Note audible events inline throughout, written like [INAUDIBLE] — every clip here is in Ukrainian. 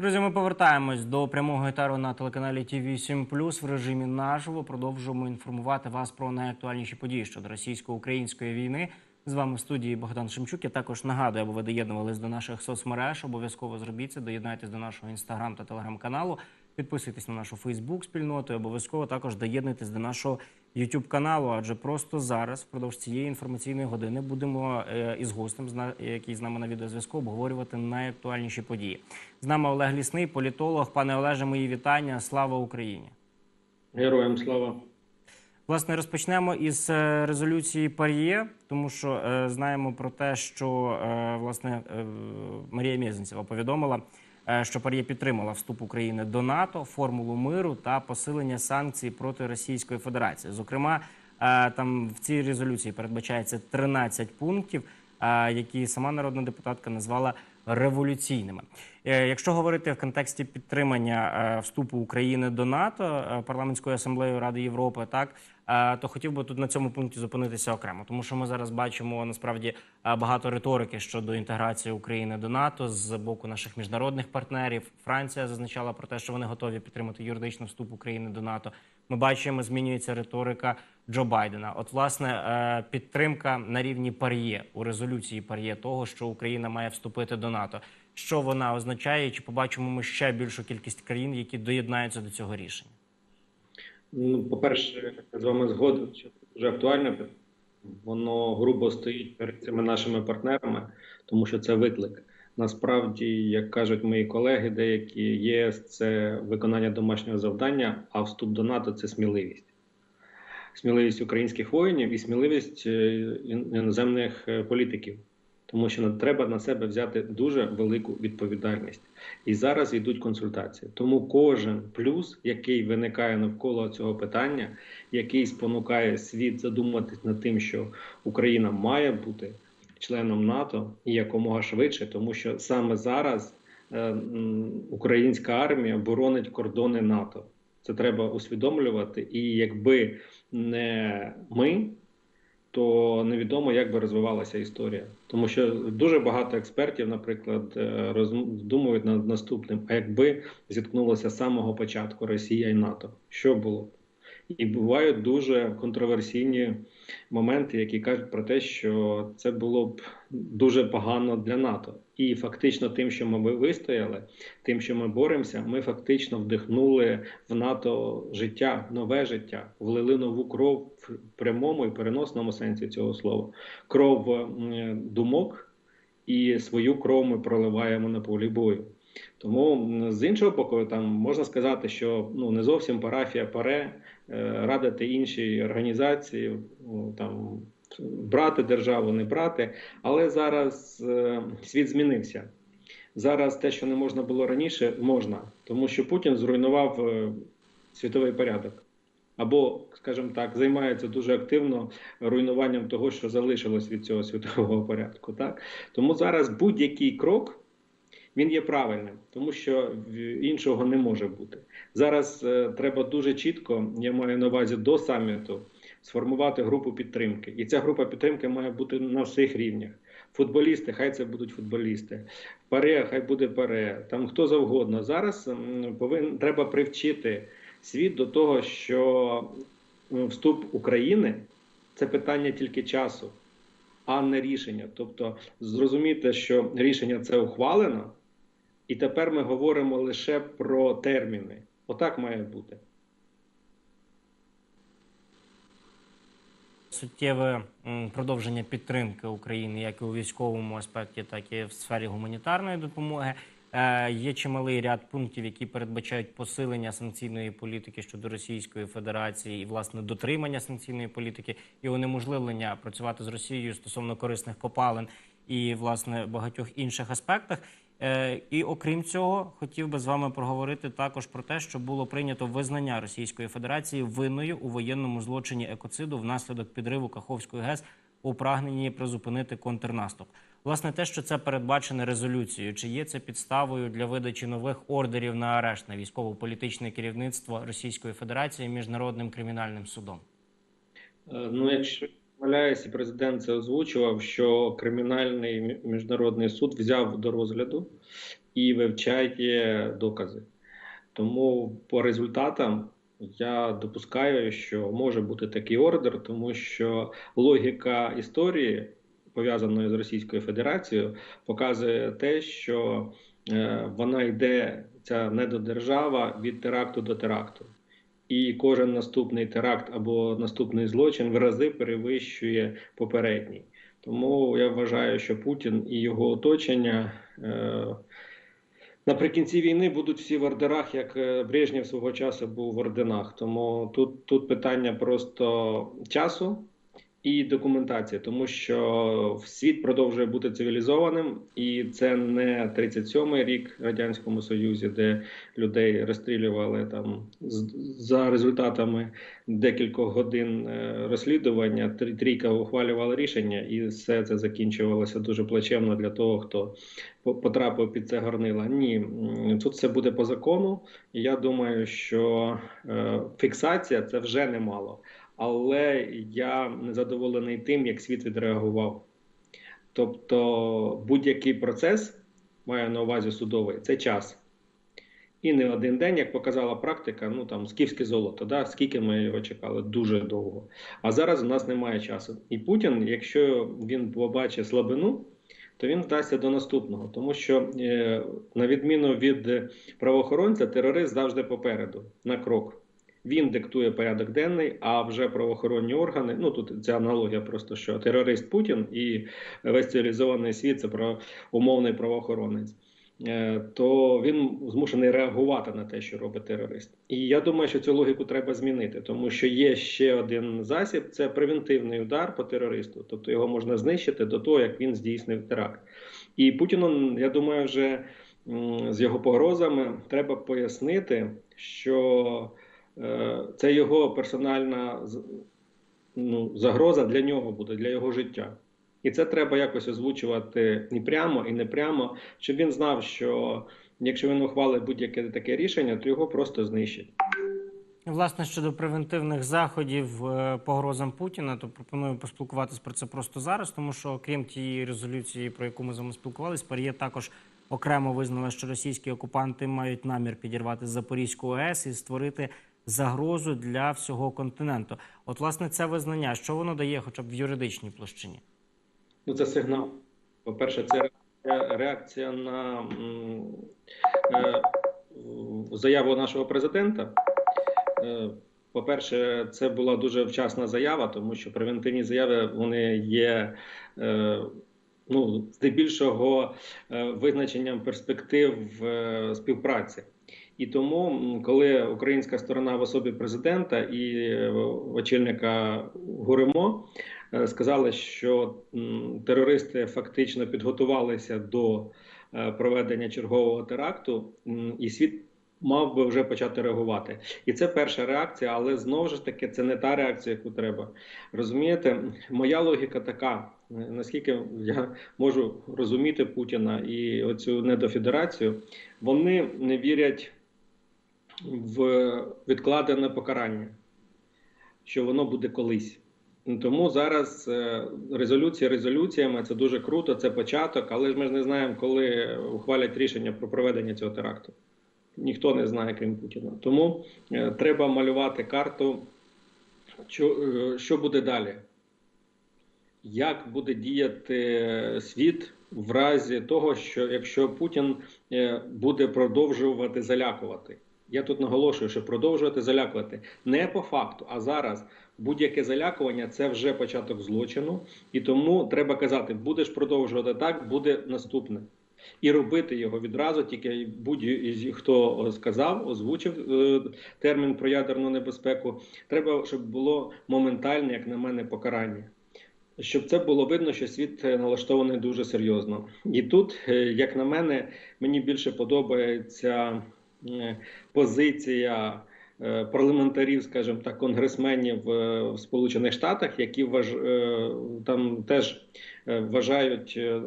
Друзі, ми повертаємось до прямого етару на телеканалі ТВ 7 в режимі наживо. Продовжуємо інформувати вас про найактуальніші події щодо російсько-української війни. З вами в студії Богдан Шемчук. Я також нагадую, аби ви доєднувались до наших соцмереж. Обов'язково зробіть це. Доєднайтесь до нашого інстаграм та телеграм-каналу. Підписуйтесь на нашу Фейсбук спільноту. і Обов'язково також доєднуйтесь до нашого YouTube каналу. Адже просто зараз, впродовж цієї інформаційної години, будемо е, із гостем, який з нами на відеозв'язку, обговорювати найактуальніші події. З нами Олег Лісний, політолог. Пане Олеже, мої вітання. Слава Україні! Героям слава. Власне, розпочнемо із е, резолюції Пар'є, тому що е, знаємо про те, що е, власне е, Марія Мєзенцева повідомила, що Пар'є підтримала вступ України до НАТО, формулу миру та посилення санкцій проти Російської Федерації. Зокрема, е, там в цій резолюції передбачається 13 пунктів, е, які сама народна депутатка назвала революційними. Е, Якщо говорити в контексті підтримання е, вступу України до НАТО е, парламентською асамблеєю Ради Європи, так е, то хотів би тут на цьому пункті зупинитися окремо, тому що ми зараз бачимо насправді е, багато риторики щодо інтеграції України до НАТО з боку наших міжнародних партнерів. Франція зазначала про те, що вони готові підтримати юридично вступ України до НАТО. Ми бачимо, змінюється риторика Джо Байдена. От, власне, е, підтримка на рівні пар'є у резолюції пар'є того, що Україна має вступити до НАТО. Що вона означає? Чи побачимо ми ще більшу кількість країн, які доєднаються до цього рішення? Ну, по-перше, з вами згоден, що це дуже актуальне. Воно грубо стоїть перед цими нашими партнерами, тому що це виклик. Насправді, як кажуть мої колеги, деякі ЄС це виконання домашнього завдання, а вступ до НАТО це сміливість. Сміливість українських воїнів і сміливість е, іноземних е, політиків, тому що треба на себе взяти дуже велику відповідальність. І зараз йдуть консультації. Тому кожен плюс, який виникає навколо цього питання, який спонукає світ задуматись над тим, що Україна має бути членом НАТО і якомога швидше, тому що саме зараз е, українська армія боронить кордони НАТО. Це треба усвідомлювати. І якби не ми, то невідомо, як би розвивалася історія. Тому що дуже багато експертів, наприклад, е, роздумують над наступним: а якби зіткнулося з самого початку Росія і НАТО, що було? І бувають дуже контроверсійні моменти, які кажуть про те, що це було б дуже погано для НАТО. І фактично, тим, що ми вистояли, тим, що ми боремося, ми фактично вдихнули в НАТО життя, нове життя, влили нову кров в прямому і переносному сенсі цього слова. Кров думок і свою кров ми проливаємо на полі бою. Тому з іншого боку, там можна сказати, що ну не зовсім парафія паре е, радити іншій організації, там брати державу, не брати. Але зараз е, світ змінився. Зараз те, що не можна було раніше, можна, тому що Путін зруйнував е, світовий порядок. Або, скажімо так, займається дуже активно руйнуванням того, що залишилось від цього світового [LAUGHS] порядку. Так? Тому зараз будь-який крок він є правильним, тому що іншого не може бути. Зараз е, треба дуже чітко, я маю на увазі до саміту, сформувати групу підтримки. І ця група підтримки має бути на всіх рівнях. Футболісти, хай це будуть футболісти. Паре, хай буде паре, там хто завгодно. Зараз м, повин, треба привчити світ до того, що вступ України це питання тільки часу, а не рішення. Тобто зрозуміти, що рішення це ухвалено, і тепер ми говоримо лише про терміни. Отак має бути. Суттєве продовження підтримки України як і у військовому аспекті, так і в сфері гуманітарної допомоги. Е, Є чималий ряд пунктів, які передбачають посилення санкційної політики щодо Російської Федерації і власне дотримання санкційної політики і унеможливлення працювати з Росією стосовно корисних копалин і власне багатьох інших аспектах. Е, І окрім цього, хотів би з вами проговорити також про те, що було прийнято визнання Російської Федерації винною у воєнному злочині екоциду внаслідок підриву Каховської ГЕС у прагненні призупинити контрнаступ. Власне, те, що це передбачено резолюцією, чи є це підставою для видачі нових ордерів на арешт на військово-політичне керівництво Російської Федерації міжнародним кримінальним судом? Е, Ну, якщо помиляюсь, і президент це озвучував, що кримінальний міжнародний суд взяв до розгляду і вивчає докази. Тому по результатам я допускаю, що може бути такий ордер, тому що логіка історії, пов'язаної з Російською Федерацією, показує те, що е, вона йде ця недодержава від теракту до теракту. І кожен наступний теракт або наступний злочин в рази перевищує попередній. Тому я вважаю, що Путін і його оточення е, наприкінці війни будуть всі в ордерах, як е, Брежнєв свого часу був в орденах. Тому тут, тут питання просто часу і документації, тому що світ продовжує бути цивілізованим, і це не 37-й рік радянському союзі, де людей розстрілювали там за результатами декількох годин е, розслідування. Трійка ухвалювала рішення, і все це закінчувалося дуже плачевно для того, хто потрапив під це горнило. Ні, тут все буде по закону. Я думаю, що е, фіксація це вже немало. Але я не задоволений тим, як світ відреагував. Тобто, будь-який процес маю на увазі судовий, це час. І не один день, як показала практика, ну там скіфське золото, да? скільки ми його чекали, дуже довго. А зараз у нас немає часу. І Путін, якщо він побачить слабину, то він вдасться до наступного, тому що е, на відміну від правоохоронця, терорист завжди попереду на крок. Він диктує порядок денний, а вже правоохоронні органи. Ну тут ця аналогія, просто що терорист Путін і весь цивілізований світ це про умовний правоохоронець. Е, То він змушений реагувати на те, що робить терорист. І я думаю, що цю логіку треба змінити, тому що є ще один засіб: це превентивний удар по терористу, тобто його можна знищити до того, як він здійснив теракт. І Путіну, я думаю, вже з його погрозами треба пояснити, що це його персональна ну, загроза для нього буде, для його життя. І це треба якось озвучувати і прямо, і не прямо, щоб він знав, що якщо він ухвалить будь-яке таке рішення, то його просто знищать. Власне, щодо превентивних заходів е, погрозам Путіна, то пропоную поспілкуватись про це просто зараз, тому що крім тієї резолюції, про яку ми з вами спілкувалися, Пар'є також окремо визнала, що російські окупанти мають намір підірвати Запорізьку АЕС і створити загрозу для всього континенту. От, власне, це визнання, що воно дає, хоча б в юридичній площині. Ну, це сигнал. По-перше, це реакція- на е, заяву нашого президента. Е, По-перше, це була дуже вчасна заява, тому що превентивні заяви вони є е, ну, здебільшого визначенням перспектив співпраці. І тому, коли українська сторона в особі президента і е, очільника Гуримо е, сказали, що терористи фактично підготувалися до е, проведення чергового теракту, і світ мав би вже почати реагувати. І це перша реакція, але знову ж таки це не та реакція, яку треба. Розумієте, моя логіка така. Наскільки я можу розуміти Путіна і оцю недофедерацію, вони не вірять в відкладене покарання, що воно буде колись. Ну, Тому зараз е, резолюції резолюціями це дуже круто, це початок, але ж ми ж не знаємо, коли ухвалять рішення про проведення цього теракту. Ніхто не знає, крім Путіна. Тому е, треба малювати карту, що, е, що буде далі. Як буде діяти світ в разі того, що якщо Путін буде продовжувати залякувати? Я тут наголошую, що продовжувати залякувати не по факту, а зараз будь-яке залякування це вже початок злочину, і тому треба казати: будеш продовжувати так, буде наступне. І робити його відразу, тільки будь-хто сказав, озвучив е, термін про ядерну небезпеку. Треба, щоб було моментальне, як на мене, покарання. Щоб це було видно, що світ налаштований дуже серйозно. І тут, е, як на мене, мені більше подобається позиція е, парламентарів, скажімо так, конгресменів е, в Сполучених Штатах, які вваж... е, там теж е, вважають е,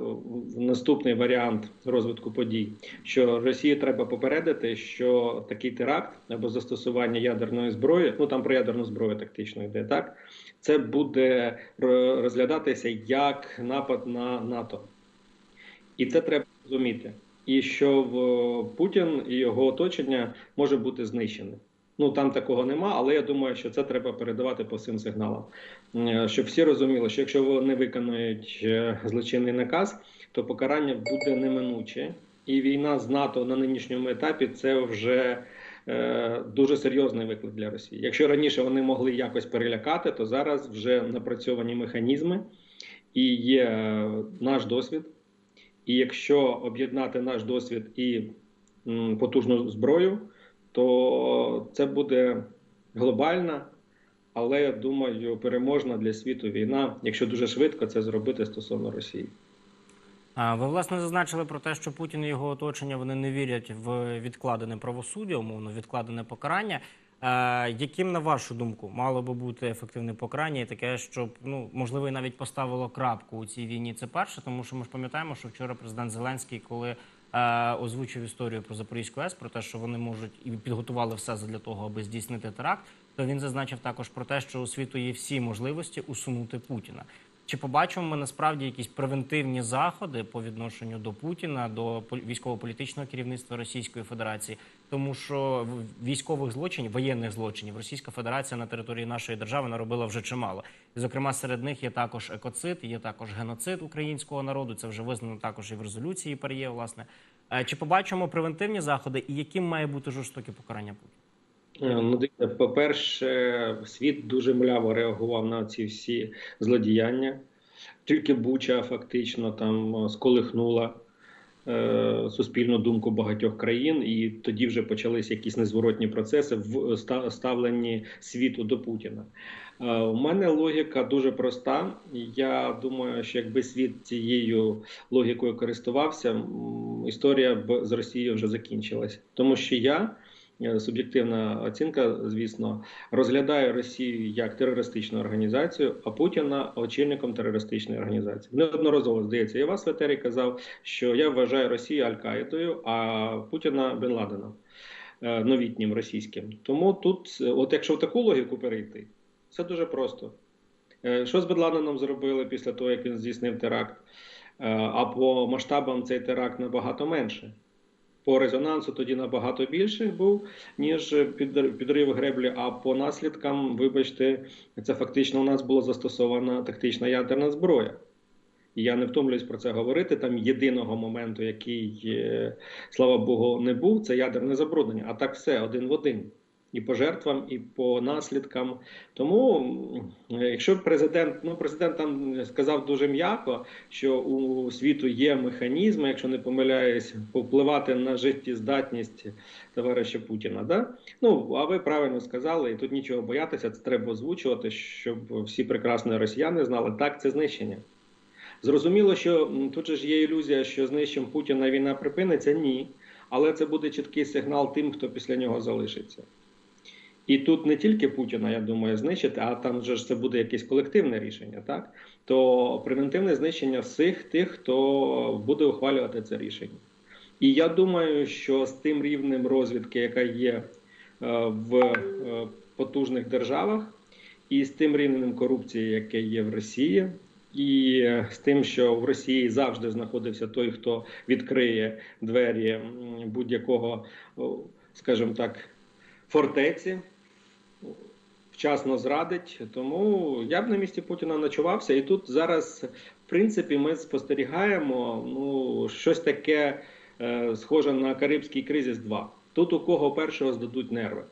наступний варіант розвитку подій, що Росії треба попередити, що такий теракт або застосування ядерної зброї, ну там про ядерну зброю тактично йде, так це буде розглядатися як напад на НАТО. І це треба розуміти. І що в Путін і його оточення може бути знищене. Ну там такого нема, але я думаю, що це треба передавати по всім сигналам. Е, Щоб всі розуміли, що якщо вони виконують е, злочинний наказ, то покарання буде неминуче. І війна з НАТО на нинішньому етапі це вже е, дуже серйозний виклик для Росії. Якщо раніше вони могли якось перелякати, то зараз вже напрацьовані механізми і є е, наш досвід. І якщо об'єднати наш досвід і потужну зброю, то це буде глобальна, але я думаю, переможна для світу війна, якщо дуже швидко це зробити стосовно Росії. Ви власне зазначили про те, що Путін і його оточення вони не вірять в відкладене правосуддя, умовно відкладене покарання. Е, яким на вашу думку мало би бути ефективне покарання і таке, щоб ну можливо і навіть поставило крапку у цій війні? Це перше, тому що ми ж пам'ятаємо, що вчора президент Зеленський, коли е, озвучив історію про Запорізьку АЕС, про те, що вони можуть і підготували все для того, аби здійснити теракт, то він зазначив також про те, що у світу є всі можливості усунути Путіна. Чи побачимо ми насправді якісь превентивні заходи по відношенню до Путіна, до пол- військово-політичного керівництва Російської Федерації? Тому що військових злочинів, воєнних злочинів Російська Федерація на території нашої держави наробила вже чимало. І, зокрема, серед них є також екоцид, є також геноцид українського народу. Це вже визнано також і в резолюції ПАРЄ, власне. Е, Чи побачимо превентивні заходи, і яким має бути жорстоке покарання Путіна? Е, Ну, по-перше, світ дуже мляво реагував на ці всі злодіяння. Тільки Буча фактично там е, сколихнула е, суспільну думку багатьох країн, і тоді вже почалися якісь незворотні процеси в ставленні світу до Путіна. Е, У мене логіка дуже проста. Я думаю, що якби світ цією логікою користувався, історія б з Росією вже закінчилась. Тому що я е, суб'єктивна оцінка, звісно, розглядає Росію як терористичну організацію, а Путіна очільником терористичної організації. Неодноразово здається, я вас в етері казав, що я вважаю Росію Аль-Каїдою, а Путіна Бен Ладеном е, новітнім російським. Тому тут, е, от якщо в таку логіку перейти, все дуже просто. Е, Що з Бен Ладеном зробили після того, як він здійснив теракт? Е, А по масштабам цей теракт набагато менше. По резонансу тоді набагато більше був, ніж під- підрив греблі. А по наслідкам, вибачте, це фактично у нас була застосована тактична ядерна зброя. І я не втомлююсь про це говорити. Там єдиного моменту, який, е, слава Богу, не був, це ядерне забруднення. А так все один в один. І по жертвам, і по наслідкам. Тому, якщо президент, ну президент там сказав дуже м'яко, що у світу є механізми, якщо не помиляюсь, повпливати на життєздатність товариша Путіна. Да? Ну а ви правильно сказали, і тут нічого боятися, це треба озвучувати, щоб всі прекрасні росіяни знали, так це знищення. Зрозуміло, що тут же ж є ілюзія, що знищим Путіна війна припиниться. Ні. Але це буде чіткий сигнал тим, хто після нього залишиться. І тут не тільки Путіна, я думаю, знищити, а там же ж це буде якесь колективне рішення, так? То превентивне знищення всіх тих, хто буде ухвалювати це рішення. І я думаю, що з тим рівнем розвідки, яка є е, в е, потужних державах, і з тим рівнем корупції, яке є в Росії, і з тим, що в Росії завжди знаходився той, хто відкриє двері будь-якого, скажімо так, фортеці, вчасно зрадить. Тому я б на місці Путіна ночувався. І тут зараз, в принципі, ми спостерігаємо ну, щось таке е, схоже на Карибський кризис 2. Тут у кого першого здадуть нерви.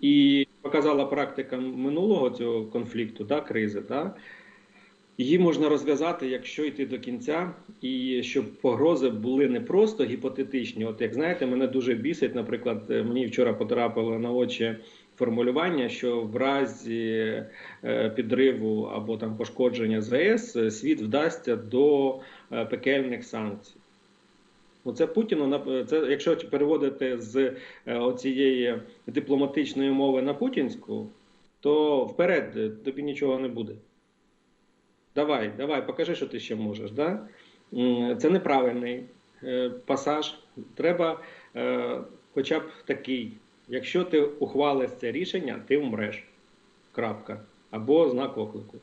І показала практика минулого цього конфлікту, да, кризи. Да, Її можна розв'язати, якщо йти до кінця, і щоб погрози були не просто гіпотетичні. От як знаєте, мене дуже бісить, наприклад, мені вчора потрапило на очі формулювання, що в разі е, підриву або там пошкодження ЗАЕС е, світ вдасться до е, пекельних санкцій. Ну це Путіну це, якщо переводити з оцієї дипломатичної мови на путінську, то вперед тобі нічого не буде. Давай, давай, покажи, що ти ще можеш. Да? Це неправильний пасаж. Треба хоча б такий. Якщо ти ухвалиш це рішення, ти вмреш. Крапка. Або знак оклику.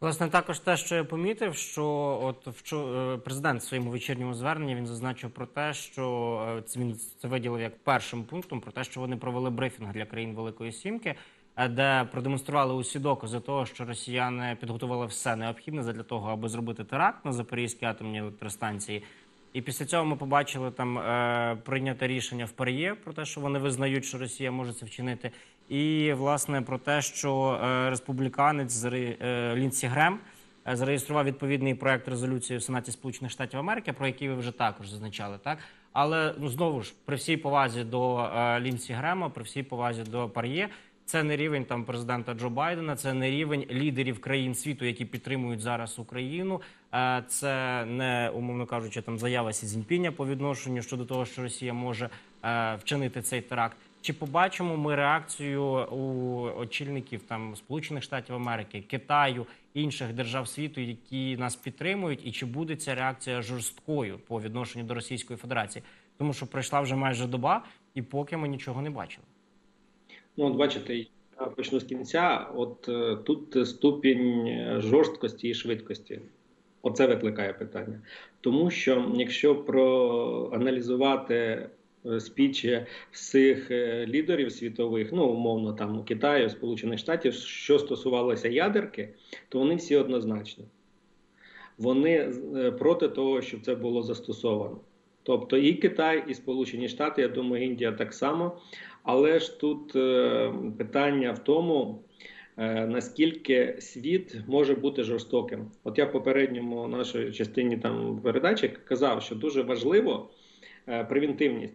Власне, також те, що я помітив, що от вчо- е, президент в своєму вечірньому зверненні він зазначив про те, що це він це виділив як першим пунктом про те, що вони провели брифінг для країн Великої Сімки, е, де продемонстрували усі докази того, що росіяни підготували все необхідне для того, аби зробити теракт на Запорізькій атомній електростанції. І після цього ми побачили там е, прийняте рішення в Пар'є про те, що вони визнають, що Росія може це вчинити. І власне про те, що е, республіканець е, Лінсі Грем е, зареєстрував відповідний проект резолюції в Сенаті Сполучених Штатів Америки, про який ви вже також зазначали, так але ну знову ж при всій повазі до е, Лінсі Грема, при всій повазі до Пар'є. Це не рівень там президента Джо Байдена, це не рівень лідерів країн світу, які підтримують зараз Україну. Е, Це не умовно кажучи, там заява Сі Цзіньпіня по відношенню щодо того, що Росія може е, вчинити цей теракт. Чи побачимо ми реакцію у очільників там Сполучених Штатів Америки, Китаю інших держав світу, які нас підтримують, і чи буде ця реакція жорсткою по відношенню до Російської Федерації? Тому що пройшла вже майже доба, і поки ми нічого не бачили. Ну, от бачите, я почну з кінця. От е, тут ступінь е, жорсткості і швидкості. Оце викликає питання. Тому що якщо проаналізувати е, спічі всіх лідерів світових, ну умовно там Китаю, Сполучених Штатів, що стосувалося ядерки, то вони всі однозначні. Вони проти того, щоб це було застосовано. Тобто і Китай, і Сполучені Штати, я думаю, Індія так само. Але ж тут е, питання в тому, е, наскільки світ може бути жорстоким. От я в попередньому нашій частині там передачі казав, що дуже важливо е, превентивність.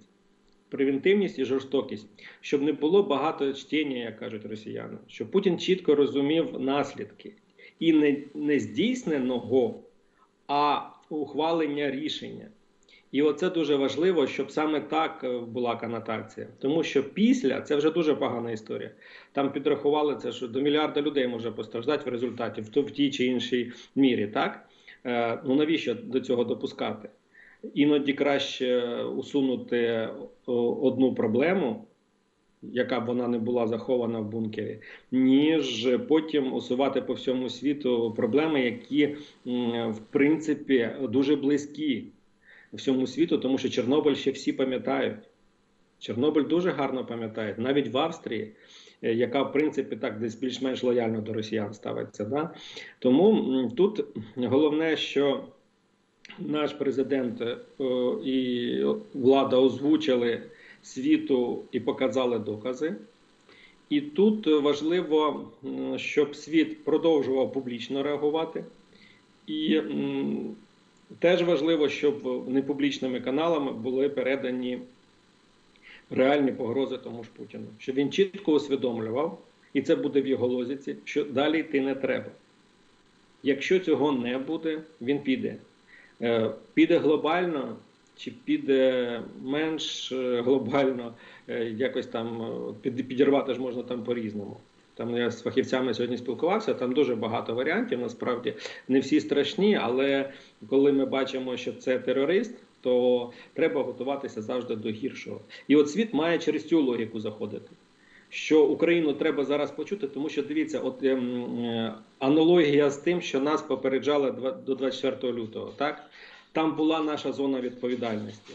Превентивність і жорстокість, щоб не було багато чтення, як кажуть росіяни, щоб Путін чітко розумів наслідки і не, не здійсненого, а ухвалення рішення. І оце дуже важливо, щоб саме так е, була конотація. Тому що після це вже дуже погана історія. Там підрахували це, що до мільярда людей може постраждати в результаті в, в тій чи іншій мірі. Так? Е, ну навіщо до цього допускати? Іноді краще усунути одну проблему, яка б вона не була захована в бункері, ніж потім усувати по всьому світу проблеми, які в принципі дуже близькі всьому світу, тому що Чорнобиль ще всі пам'ятають. Чорнобиль дуже гарно пам'ятають, навіть в Австрії, е, яка в принципі так десь більш-менш лояльно до росіян ставиться. Да? Тому тут головне, що наш президент е, і влада озвучили світу і показали докази. І тут важливо, щоб світ продовжував публічно реагувати. І теж важливо, щоб непублічними каналами були передані реальні погрози тому ж Путіну, щоб він чітко усвідомлював, і це буде в його лозіці, що далі йти не треба. Якщо цього не буде, він піде. Е, Піде глобально чи піде менш е, глобально, е, якось там підірвати ж можна там по-різному. Там я з фахівцями сьогодні спілкувався, там дуже багато варіантів. Насправді не всі страшні, але коли ми бачимо, що це терорист, то треба готуватися завжди до гіршого. І от світ має через цю логіку заходити. Що Україну треба зараз почути, тому що дивіться, от ем, е, аналогія з тим, що нас попереджали до 24 лютого, так там була наша зона відповідальності.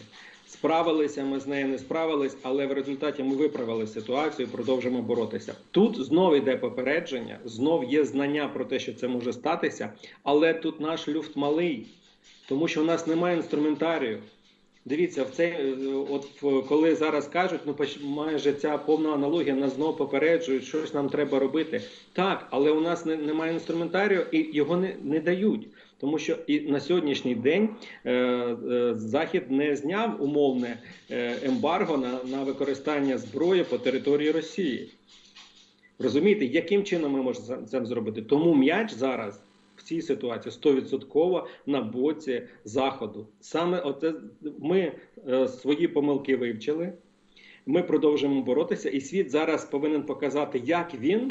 Справилися, ми з нею не справились, але в результаті ми виправили ситуацію, і продовжимо боротися. Тут знов йде попередження, знов є знання про те, що це може статися, але тут наш люфт малий, тому що в нас немає інструментарію. Дивіться, в цей, от коли зараз кажуть, ну майже ця повна аналогія нас знову попереджують, щось нам треба робити. Так, але у нас не, немає інструментарію і його не, не дають. Тому що і на сьогоднішній день е, е, Захід не зняв умовне е, ембарго на, на використання зброї по території Росії. Розумієте, яким чином ми можемо це зробити? Тому м'яч зараз в цій ситуації 100% на боці заходу. Саме оце ми свої помилки вивчили. Ми продовжуємо боротися, і світ зараз повинен показати, як він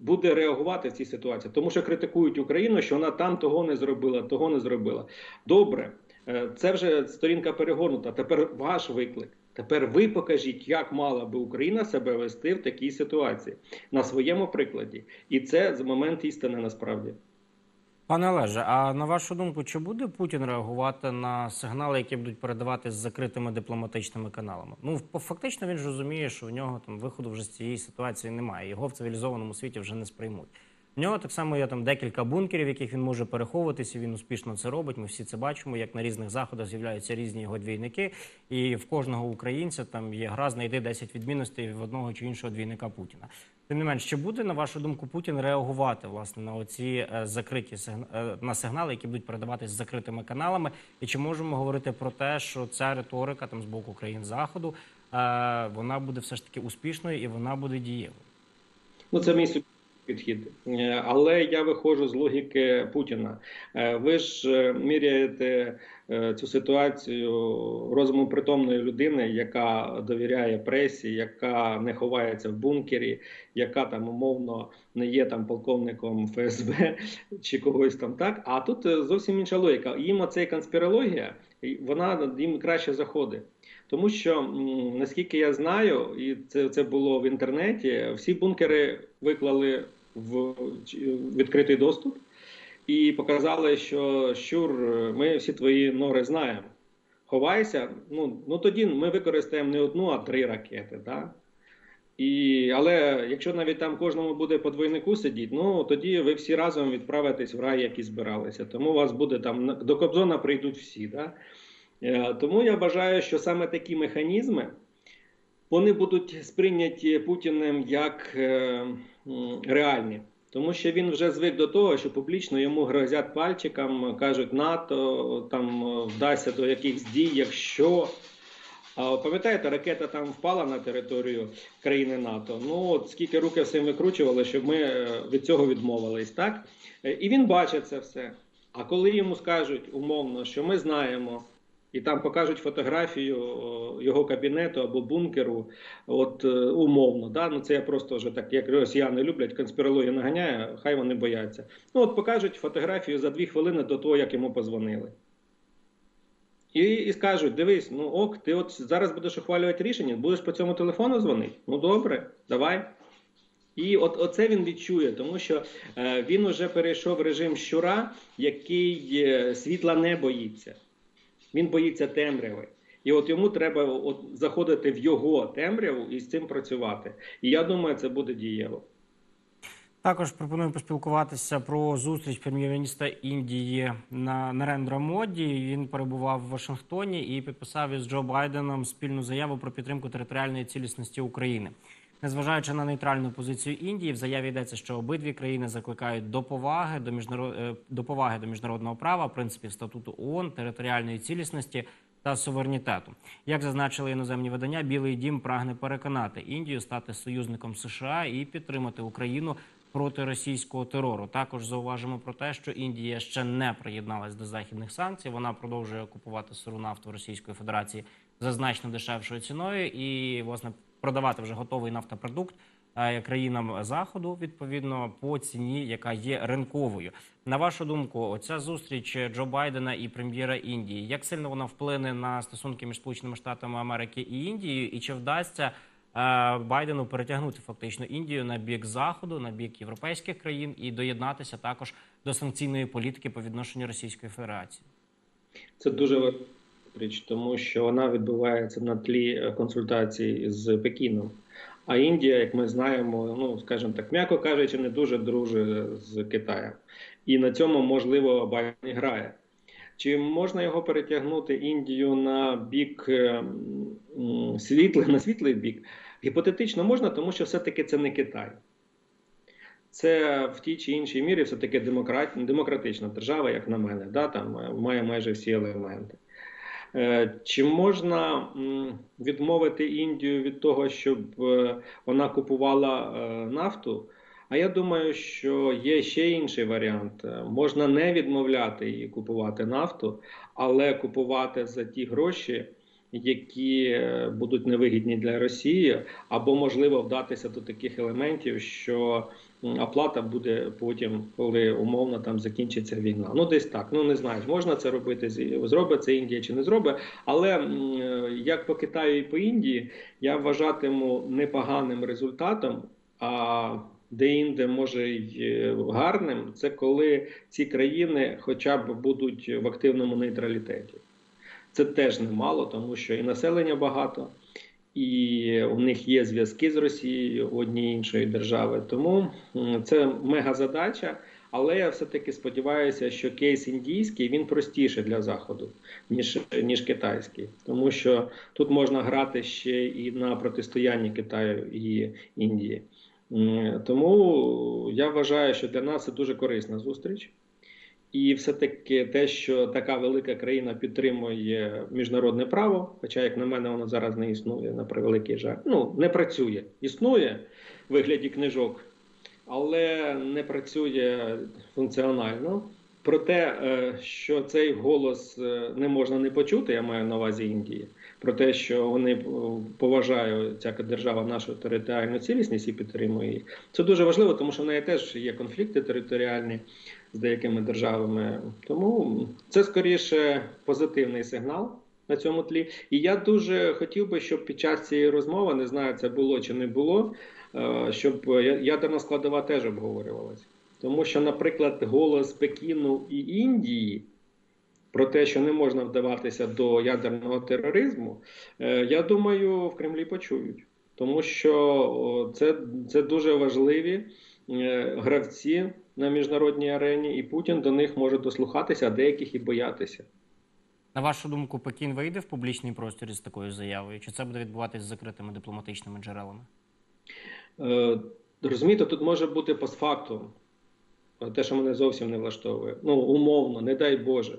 буде реагувати в цій ситуації, тому що критикують Україну, що вона там того не зробила, того не зробила. Добре, е, це вже сторінка перегорнута. Тепер ваш виклик. Тепер ви покажіть, як мала би Україна себе вести в такій ситуації на своєму прикладі, і це момент істини насправді. Пане Олеже, а на вашу думку, чи буде Путін реагувати на сигнали, які будуть передавати з закритими дипломатичними каналами? Ну фактично він ж розуміє, що в нього там виходу вже з цієї ситуації немає. Його в цивілізованому світі вже не сприймуть. В нього так само є там декілька бункерів, в яких він може переховуватися. Він успішно це робить. Ми всі це бачимо. Як на різних заходах з'являються різні його двійники, і в кожного українця там є гра знайди 10 відмінностей в одного чи іншого двійника Путіна. Тим не менш, чи буде на вашу думку Путін реагувати власне на оці е, закриті е, на сигнали, які будуть передаватись закритими каналами? І чи можемо говорити про те, що ця риторика там з боку країн заходу е, вона буде все ж таки успішною і вона буде дієвою? Ну, це мій підхід. Е, Але я виходжу з логіки Путіна. Е, Ви ж е, міряєте цю ситуацію розумом притомної людини, яка довіряє пресі, яка не ховається в бункері, яка там умовно не є там полковником ФСБ [LAUGHS] чи когось там так. А тут зовсім інша логіка. Їм оцей конспірологія, вона їм краще заходить. Тому що, наскільки я знаю, і це, це було в інтернеті, всі бункери виклали в відкритий доступ і показали, що щур, ми всі твої нори знаємо. Ховайся, ну, ну тоді ми використаємо не одну, а три ракети. Да? І, але якщо навіть там кожному буде по двойнику сидіти, ну тоді ви всі разом відправитесь в рай, який збиралися. Тому у вас буде там до Кобзона прийдуть всі. Да? Е, Тому я вважаю, що саме такі механізми вони будуть сприйняті Путіним як е, реальні. Тому що він вже звик до того, що публічно йому грозять пальчиком, кажуть НАТО там е, вдасться до якихось дій, якщо. А пам'ятаєте, ракета там впала на територію країни НАТО. Ну от скільки руки всім викручували, щоб ми від цього відмовились, так? І він бачить це все. А коли йому скажуть умовно, що ми знаємо, і там покажуть фотографію його кабінету або бункеру, от е, умовно, да? ну це я просто вже так, як росіяни люблять, конспірологію наганяє, хай вони бояться. Ну от покажуть фотографію за дві хвилини до того, як йому позвонили. І, і скажуть: дивись, ну ок, ти от зараз будеш ухвалювати рішення, будеш по цьому телефону дзвонити? Ну добре, давай. І от оце він відчує, тому що е, він вже перейшов режим щура, який е, світла не боїться. Він боїться темряви. І от йому треба от заходити в його темряву і з цим працювати. І я думаю, це буде дієво. Також пропоную поспілкуватися про зустріч прем'єр-міністра Індії на Нарендра Моді. Він перебував в Вашингтоні і підписав із Джо Байденом спільну заяву про підтримку територіальної цілісності України. Незважаючи на нейтральну позицію Індії, в заяві йдеться, що обидві країни закликають до поваги до міжнарод... е, до поваги до міжнародного права, принципів статуту ООН, територіальної цілісності та суверенітету. Як зазначили іноземні видання, Білий Дім прагне переконати Індію стати союзником США і підтримати Україну проти російського терору. Також зауважимо про те, що Індія ще не приєдналась до західних санкцій. Вона продовжує купувати сиру нафту Російської Федерації за значно дешевшою ціною і власне продавати вже готовий нафтопродукт е, країнам заходу відповідно по ціні, яка є ринковою. На вашу думку, оця зустріч Джо Байдена і прем'єра Індії, як сильно вона вплине на стосунки між Сполученими Штатами Америки і Індією, і чи вдасться е, Байдену перетягнути фактично Індію на бік заходу, на бік європейських країн і доєднатися також до санкційної політики по відношенню Російської Федерації? Це дуже важлива річ, тому що вона відбувається на тлі е, консультацій з Пекіном. А Індія, як ми знаємо, ну скажімо так, м'яко кажучи, не дуже дружить з Китаєм. І на цьому можливо Байден грає. Чи можна його перетягнути Індію на бік е, світлий, на світлий бік? Гіпотетично можна, тому що все-таки це не Китай. Це в тій чи іншій мірі все-таки демократ, демократична держава, як на мене, да, там е, має майже всі елементи. Е, Чи можна відмовити Індію від того, щоб е, вона купувала е, нафту? А я думаю, що є ще інший варіант. Можна не відмовляти і купувати нафту, але купувати за ті гроші, які е, будуть невигідні для Росії, або можливо вдатися до таких елементів, що оплата буде потім, коли умовно там закінчиться війна. Ну десь так. Ну не знаю, можна це робити, зробить це Індія чи не зробить. Але е, як по Китаю і по Індії, я вважатиму непоганим результатом. А де-інде може й е, гарним, це коли ці країни хоча б будуть в активному нейтралітеті. Це теж немало, тому що і населення багато, і у них є зв'язки з Росією однієї іншої держави. Тому це мега задача. Але я все-таки сподіваюся, що кейс індійський він простіший для заходу, ніж, ніж китайський, тому що тут можна грати ще і на протистоянні Китаю і Індії. Тому я вважаю, що для нас це дуже корисна зустріч. І все-таки те, що така велика країна підтримує міжнародне право, хоча, як на мене, воно зараз не існує на превеликий жаль. Ну, не працює. Існує в вигляді книжок, але не працює функціонально. Про те, е, що цей голос е, не можна не почути, я маю на увазі Індії, про те, що вони е, поважають ця держава нашу територіальну цілісність і підтримує її. Це дуже важливо, тому що в неї теж є конфлікти територіальні з деякими державами. Тому це скоріше позитивний сигнал на цьому тлі. І я дуже хотів би, щоб під час цієї розмови, не знаю, це було чи не було, е, щоб ядерна складова теж обговорювалася. Тому що, наприклад, голос Пекіну і Індії про те, що не можна вдаватися до ядерного тероризму, е, я думаю, в Кремлі почують. Тому що це, це дуже важливі гравці на міжнародній арені, і Путін до них може дослухатися, а деяких і боятися. На вашу думку, Пекін вийде в публічний простір із такою заявою? Чи це буде відбуватись з закритими дипломатичними джерелами? Е, Розумієте, тут може бути постфактум. Те, що мене зовсім не влаштовує. Ну, умовно, не дай Боже.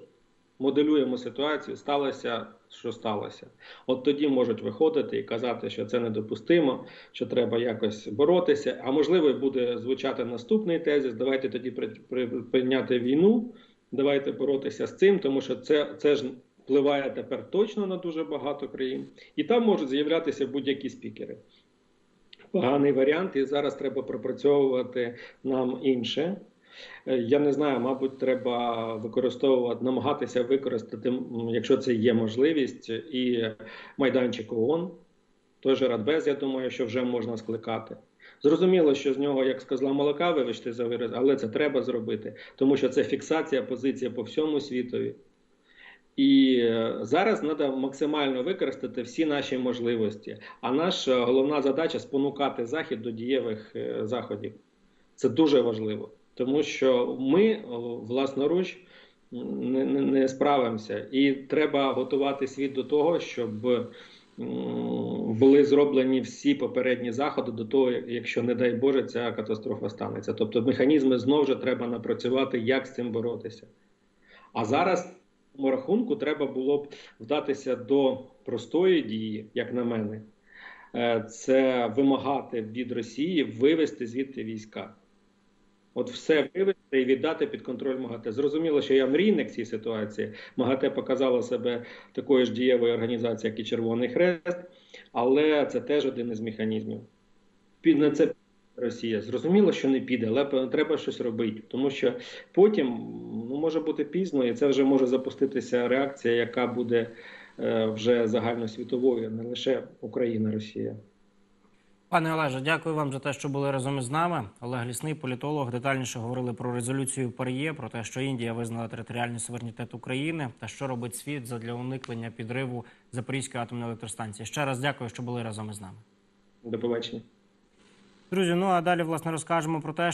Моделюємо ситуацію, сталося, що сталося. От тоді можуть виходити і казати, що це недопустимо, що треба якось боротися. А можливо, буде звучати наступний тезис: давайте тоді при- при- прийняти війну, давайте боротися з цим, тому що це, це ж впливає тепер точно на дуже багато країн. І там можуть з'являтися будь-які спікери поганий варіант, і зараз треба пропрацьовувати нам інше. Е, Я не знаю, мабуть, треба використовувати, намагатися використати, якщо це є можливість, і майданчик ООН, той же Радбез, я думаю, що вже можна скликати. Зрозуміло, що з нього, як з козла молока, вибачте за вираз, але це треба зробити, тому що це фіксація позиція по всьому світові. І е, зараз треба максимально використати всі наші можливості. А наша головна задача спонукати захід до дієвих е, заходів. Це дуже важливо, тому що ми власноруч не, не, не справимося, і треба готувати світ до того, щоб були зроблені всі попередні заходи до того, якщо не дай Боже, ця катастрофа станеться. Тобто механізми знову ж треба напрацювати, як з цим боротися. А зараз цьому рахунку треба було б вдатися до простої дії, як на мене, Е, це вимагати від Росії вивести звідти війська. От все вивести і віддати під контроль МАГАТЕ. Зрозуміло, що я мрійник цій ситуації. МАГАТЕ показала себе такою ж дієвою організацією, як і Червоний Хрест, але це теж один із механізмів. Під на це Росія. Зрозуміло, що не піде, але треба щось робити, тому що потім ну, може бути пізно, і це вже може запуститися реакція, яка буде е, вже загальносвітовою, не лише Україна, Росія. Пане Олеже, дякую вам за те, що були разом із нами. Олег Лісний, політолог, детальніше говорили про резолюцію ПАРЄ, про те, що Індія визнала територіальний суверенітет України та що робить світ задля уникнення підриву Запорізької атомної електростанції. Ще раз дякую, що були разом із нами. До побачення. Друзі, ну а далі власне розкажемо про те,